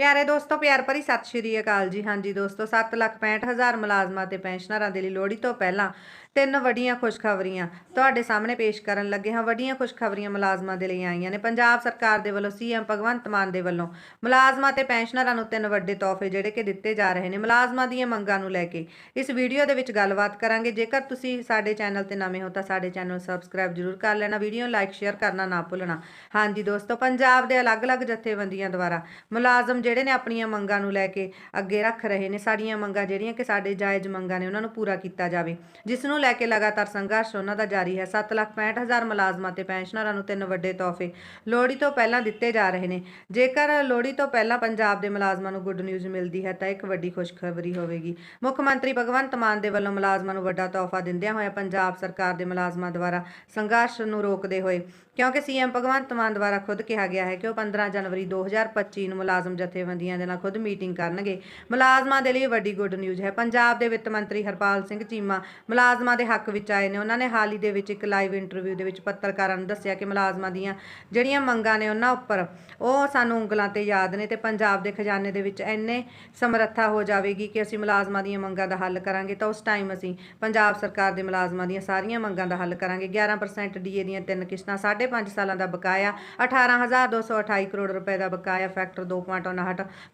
ਪਿਆਰੇ ਦੋਸਤੋ, ਪਿਆਰ ਭਰੀ ਸਤਿ ਸ਼੍ਰੀ ਅਕਾਲ ਜੀ। ਹਾਂਜੀ ਦੋਸਤੋ 765000 ਮੁਲਾਜ਼ਮਾਂ ਤੇ ਪੈਨਸ਼ਨਰਾਂ ਦੇ ਲਈ ਲੋਹੜੀ ਤੋਂ ਪਹਿਲਾਂ ਤਿੰਨ ਵੱਡੀਆਂ ਖੁਸ਼ਖਬਰੀਆਂ ਤੁਹਾਡੇ ਸਾਹਮਣੇ ਪੇਸ਼ ਕਰਨ ਲੱਗੇ ਹਾਂ। ਵੱਡੀਆਂ ਖੁਸ਼ਖਬਰੀਆਂ ਮੁਲਾਜ਼ਮਾਂ ਦੇ ਲਈ ਆਈਆਂ ਨੇ। ਪੰਜਾਬ ਸਰਕਾਰ ਦੇ ਵੱਲੋਂ ਸੀਐਮ ਭਗਵੰਤ ਮਾਨ ਦੇ ਵੱਲੋਂ ਮੁਲਾਜ਼ਮਾਂ ਤੇ ਪੈਨਸ਼ਨਰਾਂ ਨੂੰ ਤਿੰਨ ਵੱਡੇ ਤੋਹਫੇ ਜਿਹੜੇ ਕਿ ਦਿੱਤੇ ਜਾ ਰਹੇ ਨੇ। ਮੁਲਾਜ਼ਮਾਂ ਦੀਆਂ ਮੰਗਾਂ ਨੂੰ ਲੈ ਕੇ ਇਸ ਵੀਡੀਓ ਦੇ ਵਿੱਚ ਗੱਲਬਾਤ ਕਰਾਂਗੇ। ਜੇਕਰ ਤੁਸੀਂ ਸਾਡੇ ਚੈਨਲ ਤੇ ਨਵੇਂ ਹੋ ਤਾਂ ਸਾਡੇ ਚੈਨਲ ਨੂੰ ਸਬਸਕ੍ਰਾਈਬ ਜ਼ਰੂਰ ਕਰ ਲੈਣਾ। ਵੀਡੀਓ ਲਾਈਕ, ਸ਼ੇਅਰ ਕਰਨਾ ਨਾ ਭੁੱਲਣਾ। ਹਾਂਜੀ ਦੋਸਤੋ, ਪੰਜਾਬ ਦੇ ਅਲੱਗ-ਅਲੱਗ ਜਥੇਬੰਦੀਆਂ ਦੁਆਰਾ ਮੁਲਾਜ਼ਮ ਜਿਹੜੇ ਨੇ ਆਪਣੀਆਂ ਮੰਗਾਂ ਨੂੰ ਲੈ ਕੇ ਅੱਗੇ ਰੱਖ ਰਹੇ ਨੇ, ਸਾਡੀਆਂ ਮੰਗਾਂ ਜਿਹੜੀਆਂ ਕਿ ਸਾਡੇ ਜਾਇਜ਼ ਮੰਗਾਂ ਨੇ, ਉਹਨਾਂ ਨੂੰ ਪੂਰਾ ਕੀਤਾ ਜਾਵੇ। ਜਿਸ ਨੂੰ ਲੈ ਕੇ ਲਗਾਤਾਰ ਸੰਘਰਸ਼ ਉਹਨਾਂ ਦਾ ਜਾਰੀ ਹੈ। 765000 ਮੁਲਾਜ਼ਮਾਂ ਤੇ ਪੈਨਸ਼ਨਰਾਂ ਨੂੰ ਤਿੰਨ ਵੱਡੇ ਤੋਹਫੇ ਲੋਹੜੀ ਤੋਂ ਪਹਿਲਾਂ ਦਿੱਤੇ ਜਾ ਰਹੇ ਨੇ। ਜੇਕਰ ਲੋਹੜੀ ਤੋਂ ਪਹਿਲਾਂ ਪੰਜਾਬ ਦੇ ਮੁਲਾਜ਼ਮਾਂ ਨੂੰ ਗੁੱਡ ਨਿਊਜ਼ ਮਿਲਦੀ ਹੈ ਤਾਂ ਇੱਕ ਵੱਡੀ ਖੁਸ਼ਖਬਰੀ ਹੋਵੇਗੀ। ਮੁੱਖ ਮੰਤਰੀ ਭਗਵੰਤ ਮਾਨ ਦੇ ਵੱਲੋਂ ਮੁਲਾਜ਼ਮਾਂ ਨੂੰ ਵੱਡਾ ਤੋਹਫਾ ਦਿੰਦਿਆਂ ਹੋਇਆ ਪੰਜਾਬ ਸਰਕਾਰ ਦੇ ਮੁਲਾਜ਼ਮਾਂ ਦੁਆਰਾ ਸੰਘਰਸ਼ ਨੂੰ ਰੋਕਦੇ ਹੋਏ, ਕਿਉਂਕਿ ਸੀਐਮ ਭਗਵੰਤ ਮਾਨ ਦੁਆਰਾ ਖੁਦ ਕਿਹਾ ਗਿਆ ਹੈ ਕਿ ਉਹ 15 ਜਨਵਰੀ 2025 ਨੂੰ ਮੁਲਾਜ਼ਮ ਜਥੇਬੰਦੀਆਂ ਦੇ ਨਾਲ ਖੁਦ ਮੀਟਿੰਗ ਕਰਨਗੇ। ਮੁਲਾਜ਼ਮਾਂ ਦੇ ਲਈ ਵੱਡੀ ਗੁੱਡ ਨਿਊਜ਼ ਹੈ। ਪੰਜਾਬ ਦੇ ਵਿੱਤ ਮੰਤਰੀ ਹਰਪਾਲ ਸਿੰਘ ਚੀਮਾ ਮੁਲਾਜ਼ਮਾਂ ਦੇ ਹੱਕ ਵਿੱਚ ਆਏ ਨੇ। ਉਹਨਾਂ ਨੇ ਹਾਲ ਹੀ ਦੇ ਵਿੱਚ ਇੱਕ ਲਾਈਵ ਇੰਟਰਵਿਊ ਦੇ ਵਿੱਚ ਪੱਤਰਕਾਰਾਂ ਨੂੰ ਦੱਸਿਆ ਕਿ ਮੁਲਾਜ਼ਮਾਂ ਦੀਆਂ ਜਿਹੜੀਆਂ ਮੰਗਾਂ ਨੇ ਉਹਨਾਂ ਉੱਪਰ ਉਹ ਸਾਨੂੰ ਉਂਗਲਾਂ ਤੇ ਯਾਦ ਨੇ ਤੇ ਪੰਜਾਬ ਦੇ ਖਜ਼ਾਨੇ ਦੇ ਵਿੱਚ ਇੰਨੇ ਸਮਰੱਥਾ ਹੋ ਜਾਵੇਗੀ ਕਿ ਅਸੀਂ ਮੁਲਾਜ਼ਮਾਂ ਦੀਆਂ ਮੰਗਾਂ ਦਾ ਹੱਲ ਕਰਾਂਗੇ ਤਾਂ ਉਸ ਟਾਈਮ ਅਸੀਂ ਪੰਜਾਬ ਸਰਕਾਰ ਦੇ ਮੁਲਾਜ਼ਮਾਂ ਦੀਆਂ ਸਾਰੀਆਂ ਮੰਗਾਂ ਦਾ ਹੱਲ ਕਰਾਂਗੇ। 11% ਡੀਏ ਦੀਆਂ ਤਿੰਨ ਕਿਸ਼ਤਾਂ 5.5 ਸਾਲਾਂ ਦਾ ਬਕਾਇਆ 18228 ਕਰੋੜ ਰੁਪਏ ਦਾ ਬਕਾਇਆ ਫੈਕਟਰ 2.59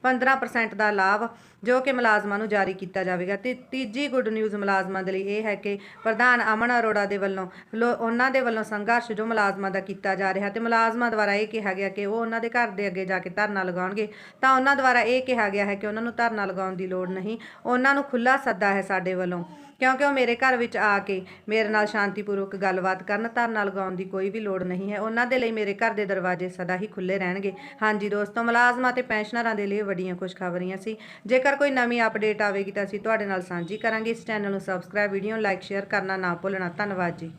15% ਦਾ ਲਾਭ ਜੋ ਕਿ ਮੁਲਾਜ਼ਮਾਂ ਨੂੰ ਜਾਰੀ ਕੀਤਾ ਜਾਵੇਗਾ। ਤੇ ਤੀਜੀ ਗੁੱਡ ਨਿਊਜ਼ ਮੁਲਾਜ਼ਮਾਂ ਦੇ ਲਈ ਇਹ ਹੈ ਕਿ ਪ੍ਰਧਾਨ ਅਮਨ ਅਰੋੜਾ ਦੇ ਵੱਲੋਂ ਲੋ- ਉਹਨਾਂ ਦੇ ਵੱਲੋਂ ਸੰਘਰਸ਼ ਜੋ ਮੁਲਾਜ਼ਮਾਂ ਦਾ ਕੀਤਾ ਜਾ ਰਿਹਾ ਤੇ ਮੁਲਾਜ਼ਮਾਂ ਦੁਆਰਾ ਇਹ ਕਿਹਾ ਗਿਆ ਕਿ ਉਹ ਉਹਨਾਂ ਦੇ ਘਰ ਦੇ ਅੱਗੇ ਜਾ ਕੇ ਧਰਨਾ ਲਗਾਉਣਗੇ। ਤਾਂ ਉਹਨਾਂ ਦੁਆਰਾ ਇਹ ਕਿਹਾ ਗਿਆ ਹੈ ਕਿ ਉਹਨਾਂ ਨੂੰ ਧਰਨਾ ਲਗਾਉਣ ਦੀ ਲੋੜ ਨਹੀਂ। ਉਹਨਾਂ ਨੂੰ ਖੁੱਲਾ ਸੱਦਾ ਹੈ ਸਾਡੇ ਵੱਲੋਂ। ਕਿਉਂਕਿ ਉਹ ਮੇਰੇ ਘਰ ਵਿੱਚ ਆ ਕੇ ਮੇਰੇ ਨਾਲ ਸ਼ਾਂਤੀਪੂਰਵਕ ਗੱਲਬਾਤ ਕਰਨ ਧਰਨਾ ਲਗਾਉਣ ਦੀ ਕੋਈ ਵੀ ਲੋੜ ਨਹੀਂ ਹੈ। ਉਹਨਾਂ ਦੇ ਲਈ ਮੇਰੇ ਘਰ ਦੇ ਦਰਵਾਜ਼ੇ ਸਦਾ ਹੀ ਖੁੱਲੇ ਰਹਿਣਗੇ। ਹਾਂਜੀ ਦੋਸਤੋ, ਮੁਲਾਜ਼ਮਾਂ ਤੇ ਪੈਨਸ਼ਨਰਾਂ ਦੇ ਲਈ ਵੱਡੀਆਂ ਖੁਸ਼ਖਬਰੀਆਂ ਸੀ। ਜੇਕਰ ਕੋਈ ਨਵੀਂ ਅਪਡੇਟ ਆਵੇਗੀ ਤਾਂ ਅਸੀਂ ਤੁਹਾਡੇ ਨਾਲ ਸਾਂਝੀ ਕਰਾਂਗੇ। ਇਸ ਚੈਨਲ ਨੂੰ ਸਬਸਕ੍ਰਾਈਬ ਵੀਡੀਓ ਨੂੰ ਲਾਈਕ ਸ਼ੇਅਰ ਕਰਨਾ ਨਾ ਭੁੱਲਣਾ। ਧੰਨਵਾਦ ਜੀ।